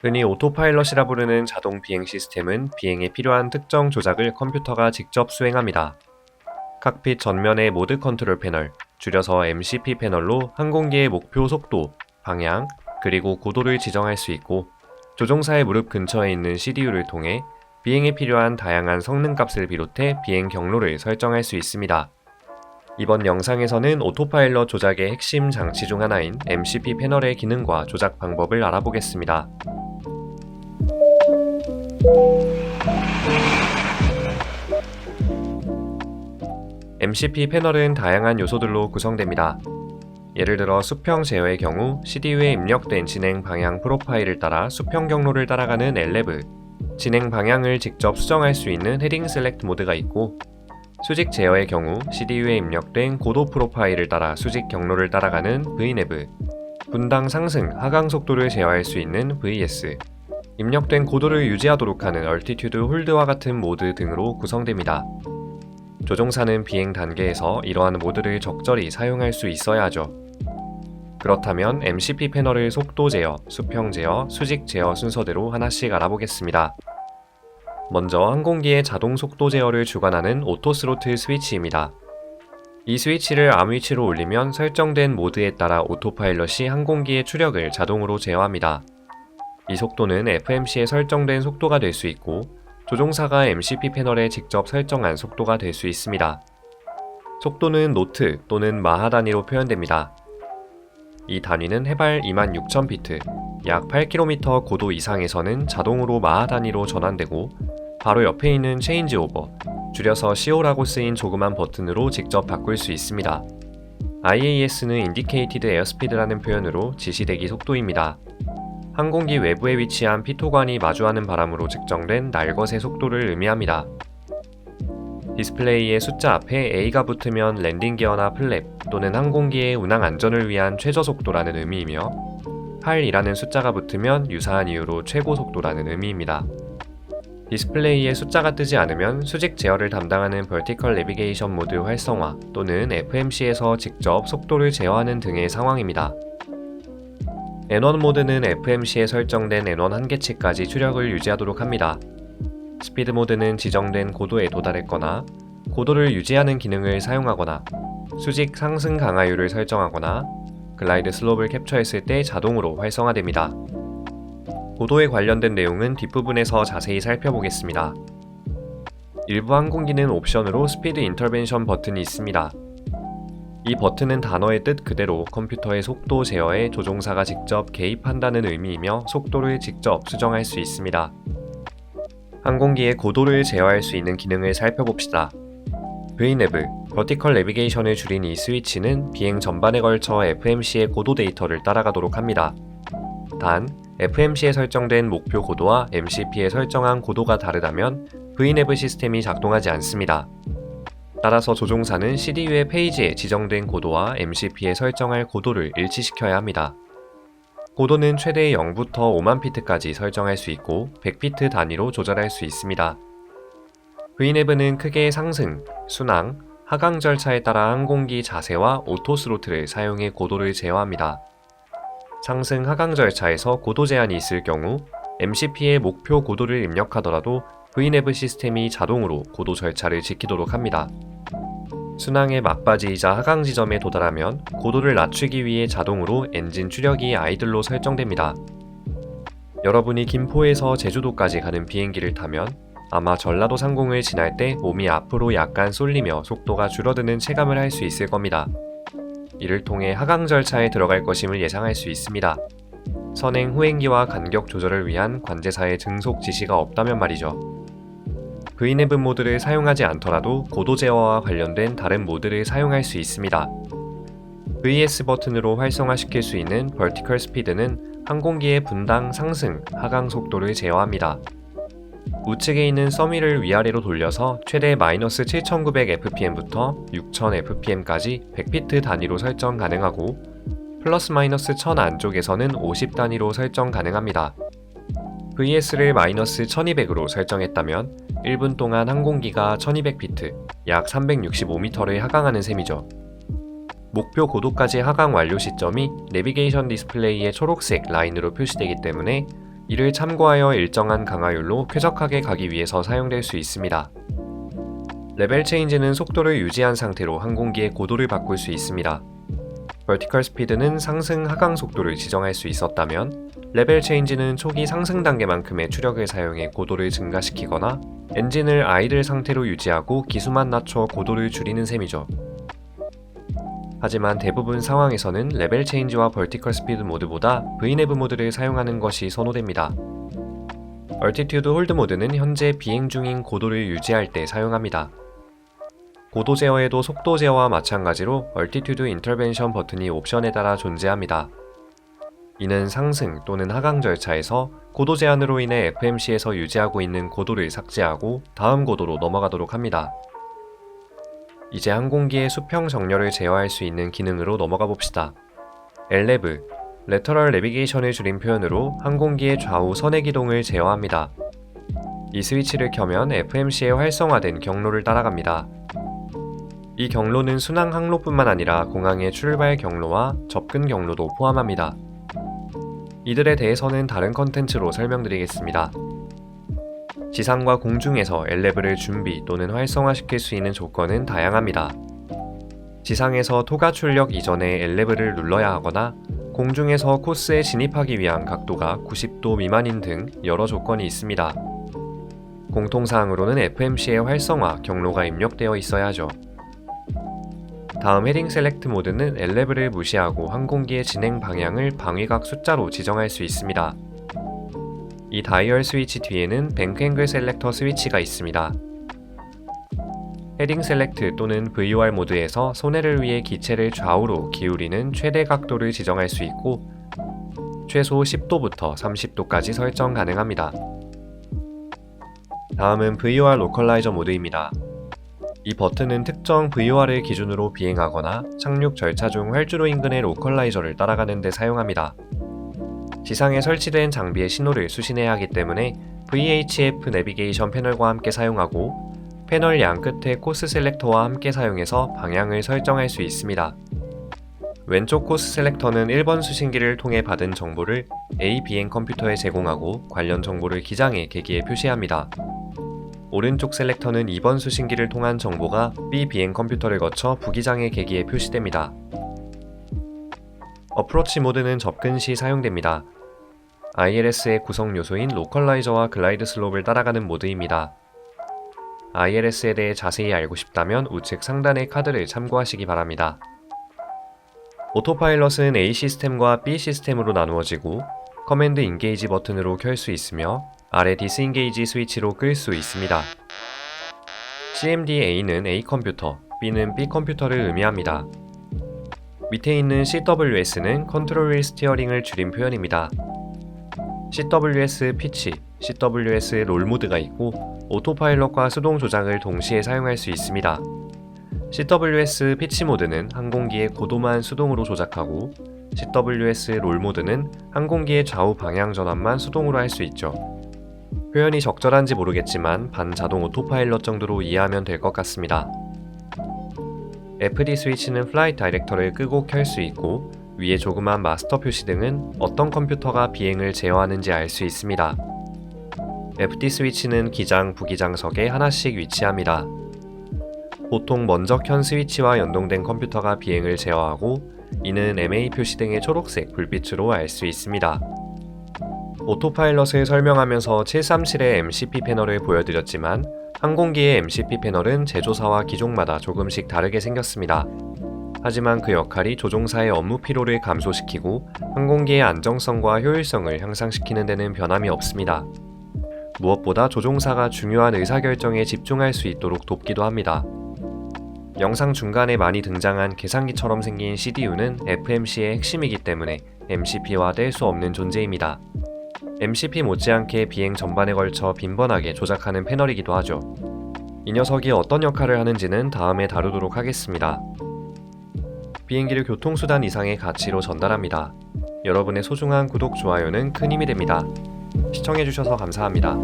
흔히 오토파일럿이라 부르는 자동 비행 시스템은 비행에 필요한 특정 조작을 컴퓨터가 직접 수행합니다. 칵핏 전면의 모드 컨트롤 패널, 줄여서 MCP 패널로 항공기의 목표 속도, 방향, 그리고 고도를 지정할 수 있고 조종사의 무릎 근처에 있는 CDU를 통해 비행에 필요한 다양한 성능 값을 비롯해 비행 경로를 설정할 수 있습니다. 이번 영상에서는 오토파일럿 조작의 핵심 장치 중 하나인 MCP 패널의 기능과 조작 방법을 알아보겠습니다. MCP 패널은 다양한 요소들로 구성됩니다. 예를 들어 수평 제어의 경우 CDU에 입력된 진행 방향 프로파일을 따라 수평 경로를 따라가는 엘레브, 진행 방향을 직접 수정할 수 있는 헤딩 셀렉트 모드가 있고 수직 제어의 경우 CDU에 입력된 고도 프로파일을 따라 수직 경로를 따라가는 VNAV, 분당 상승, 하강 속도를 제어할 수 있는 VS, 입력된 고도를 유지하도록 하는 얼티튜드 홀드와 같은 모드 등으로 구성됩니다. 조종사는 비행 단계에서 이러한 모드를 적절히 사용할 수 있어야 하죠. 그렇다면 MCP 패널의 속도 제어, 수평 제어, 수직 제어 순서대로 하나씩 알아보겠습니다. 먼저 항공기의 자동 속도 제어를 주관하는 오토 스로틀 스위치입니다. 이 스위치를 암 위치로 올리면 설정된 모드에 따라 오토파일럿이 항공기의 추력을 자동으로 제어합니다. 이 속도는 FMC에 설정된 속도가 될 수 있고 조종사가 MCP 패널에 직접 설정한 속도가 될 수 있습니다. 속도는 노트 또는 마하 단위로 표현됩니다. 이 단위는 해발 26,000피트, 약 8km 고도 이상에서는 자동으로 마하 단위로 전환되고 바로 옆에 있는 체인지 오버, 줄여서 CO라고 쓰인 조그만 버튼으로 직접 바꿀 수 있습니다. IAS는 Indicated Airspeed라는 표현으로 지시대기 속도입니다. 항공기 외부에 위치한 피토관이 마주하는 바람으로 측정된 날것의 속도를 의미합니다. 디스플레이의 숫자 앞에 A가 붙으면 랜딩 기어나 플랩 또는 항공기의 운항 안전을 위한 최저 속도라는 의미이며 8이라는 숫자가 붙으면 유사한 이유로 최고 속도라는 의미입니다. 디스플레이에 숫자가 뜨지 않으면 수직 제어를 담당하는 Vertical Navigation 모드 활성화 또는 FMC에서 직접 속도를 제어하는 등의 상황입니다. N1 모드는 FMC에 설정된 N1 한계치까지 추력을 유지하도록 합니다. 스피드 모드는 지정된 고도에 도달했거나 고도를 유지하는 기능을 사용하거나 수직 상승 강하율을 설정하거나 글라이드 슬롭을 캡처했을 때 자동으로 활성화됩니다. 고도에 관련된 내용은 뒷부분에서 자세히 살펴보겠습니다. 일부 항공기는 옵션으로 스피드 인터벤션 버튼이 있습니다. 이 버튼은 단어의 뜻 그대로 컴퓨터의 속도 제어에 조종사가 직접 개입한다는 의미이며 속도를 직접 수정할 수 있습니다. 항공기의 고도를 제어할 수 있는 기능을 살펴봅시다. Vertical Navigation을 줄인 이 스위치는 비행 전반에 걸쳐 FMC의 고도 데이터를 따라가도록 합니다. 단, FMC에 설정된 목표 고도와 MCP에 설정한 고도가 다르다면 VNAV 시스템이 작동하지 않습니다. 따라서 조종사는 CDU의 페이지에 지정된 고도와 MCP에 설정할 고도를 일치시켜야 합니다. 고도는 최대 0부터 5만 피트까지 설정할 수 있고 100피트 단위로 조절할 수 있습니다. VNAV는 크게 상승, 순항, 하강 절차에 따라 항공기 자세와 오토 스로틀을 사용해 고도를 제어합니다. 상승 하강 절차에서 고도 제한이 있을 경우 MCP의 목표 고도를 입력하더라도 VNAV 시스템이 자동으로 고도 절차를 지키도록 합니다. 순항의 막바지이자 하강 지점에 도달하면 고도를 낮추기 위해 자동으로 엔진 추력이 아이들로 설정됩니다. 여러분이 김포에서 제주도까지 가는 비행기를 타면 아마 전라도 상공을 지날 때 몸이 앞으로 약간 쏠리며 속도가 줄어드는 체감을 할 수 있을 겁니다. 이를 통해 하강 절차에 들어갈 것임을 예상할 수 있습니다. 선행 후행기와 간격 조절을 위한 관제사의 증속 지시가 없다면 말이죠. VNAV 모드를 사용하지 않더라도 고도 제어와 관련된 다른 모드를 사용할 수 있습니다. VS 버튼으로 활성화시킬 수 있는 Vertical Speed는 항공기의 분당 상승, 하강 속도를 제어합니다. 우측에 있는 서미를 위아래로 돌려서 최대 마이너스 7900fpm부터 6000fpm까지 100피트 단위로 설정 가능하고 플러스 마이너스 1000 안쪽에서는 50 단위로 설정 가능합니다. VS를 마이너스 1200으로 설정했다면 1분 동안 항공기가 1200피트, 약 365m를 하강하는 셈이죠. 목표 고도까지 하강 완료 시점이 내비게이션 디스플레이의 초록색 라인으로 표시되기 때문에 이를 참고하여 일정한 강화율로 쾌적하게 가기 위해서 사용될 수 있습니다. 레벨 체인지는 속도를 유지한 상태로 항공기의 고도를 바꿀 수 있습니다. vertical 스피드는 상승 하강 속도를 지정할 수 있었다면 레벨 체인지는 초기 상승 단계만큼의 추력을 사용해 고도를 증가시키거나 엔진을 아이들 상태로 유지하고 기수만 낮춰 고도를 줄이는 셈이죠. 하지만 대부분 상황에서는 레벨 체인지와 벌티컬 스피드 모드보다 V네브 모드를 사용하는 것이 선호됩니다. 얼티튜드 홀드 모드는 현재 비행 중인 고도를 유지할 때 사용합니다. 고도 제어에도 속도 제어와 마찬가지로 얼티튜드 인터벤션 버튼이 옵션에 따라 존재합니다. 이는 상승 또는 하강 절차에서 고도 제한으로 인해 FMC에서 유지하고 있는 고도를 삭제하고 다음 고도로 넘어가도록 합니다. 이제 항공기의 수평 정렬을 제어할 수 있는 기능으로 넘어가 봅시다. 엘레브, 레터럴 내비게이션을 줄인 표현으로 항공기의 좌우 선의 기동을 제어합니다. 이 스위치를 켜면 FMC에 활성화된 경로를 따라갑니다. 이 경로는 순항 항로뿐만 아니라 공항의 출발 경로와 접근 경로도 포함합니다. 이들에 대해서는 다른 컨텐츠로 설명드리겠습니다. 지상과 공중에서 엘레브를 준비 또는 활성화시킬 수 있는 조건은 다양합니다. 지상에서 토가 출력 이전에 엘레브를 눌러야 하거나 공중에서 코스에 진입하기 위한 각도가 90도 미만인 등 여러 조건이 있습니다. 공통사항으로는 FMC의 활성화 경로가 입력되어 있어야 하죠. 다음 헤딩 셀렉트 모드는 엘레브를 무시하고 항공기의 진행 방향을 방위각 숫자로 지정할 수 있습니다. 이 다이얼 스위치 뒤에는 뱅크 앵글 셀렉터 스위치가 있습니다. 헤딩 셀렉트 또는 VOR 모드에서 손해를 위해 기체를 좌우로 기울이는 최대 각도를 지정할 수 있고 최소 10도부터 30도까지 설정 가능합니다. 다음은 VOR 로컬라이저 모드입니다. 이 버튼은 특정 VOR을 기준으로 비행하거나 착륙 절차 중 활주로 인근의 로컬라이저를 따라가는 데 사용합니다. 지상에 설치된 장비의 신호를 수신해야 하기 때문에 VHF 내비게이션 패널과 함께 사용하고 패널 양 끝에 코스 셀렉터와 함께 사용해서 방향을 설정할 수 있습니다. 왼쪽 코스 셀렉터는 1번 수신기를 통해 받은 정보를 A 비행 컴퓨터에 제공하고 관련 정보를 기장의 계기에 표시합니다. 오른쪽 셀렉터는 2번 수신기를 통한 정보가 B 비행 컴퓨터를 거쳐 부기장의 계기에 표시됩니다. 어프로치 모드는 접근 시 사용됩니다. ILS의 구성 요소인 로컬라이저와 글라이드 슬롭을 따라가는 모드입니다. ILS에 대해 자세히 알고 싶다면 우측 상단의 카드를 참고하시기 바랍니다. 오토파일럿은 A 시스템과 B 시스템으로 나누어지고 커맨드 인게이지 버튼으로 켤 수 있으며 아래 디스인게이지 스위치로 끌 수 있습니다. CMD-A는 A 컴퓨터, B는 B 컴퓨터를 의미합니다. 밑에 있는 CWS는 컨트롤 휠 스티어링을 줄인 표현입니다. CWS 피치, CWS 롤 모드가 있고 오토파일럿과 수동 조작을 동시에 사용할 수 있습니다. CWS 피치 모드는 항공기의 고도만 수동으로 조작하고 CWS 롤 모드는 항공기의 좌우 방향 전환만 수동으로 할 수 있죠. 표현이 적절한지 모르겠지만 반자동 오토파일럿 정도로 이해하면 될 것 같습니다. FD 스위치는 플라이트 다이렉터를 끄고 켤 수 있고 위에 조그만 마스터 표시 등은 어떤 컴퓨터가 비행을 제어하는지 알 수 있습니다. FD 스위치는 기장, 부기장석에 하나씩 위치합니다. 보통 먼저 켠 스위치와 연동된 컴퓨터가 비행을 제어하고 이는 MA 표시 등의 초록색 불빛으로 알 수 있습니다. 오토파일럿을 설명하면서 737의 MCP 패널을 보여드렸지만 항공기의 MCP 패널은 제조사와 기종마다 조금씩 다르게 생겼습니다. 하지만 그 역할이 조종사의 업무 피로를 감소시키고 항공기의 안정성과 효율성을 향상시키는 데는 변함이 없습니다. 무엇보다 조종사가 중요한 의사결정에 집중할 수 있도록 돕기도 합니다. 영상 중간에 많이 등장한 계산기처럼 생긴 CDU는 FMC의 핵심이기 때문에 MCP와 뗄 수 없는 존재입니다. MCP 못지않게 비행 전반에 걸쳐 빈번하게 조작하는 패널이기도 하죠. 이 녀석이 어떤 역할을 하는지는 다음에 다루도록 하겠습니다. 비행기를 교통수단 이상의 가치로 전달합니다. 여러분의 소중한 구독, 좋아요는 큰 힘이 됩니다. 시청해주셔서 감사합니다.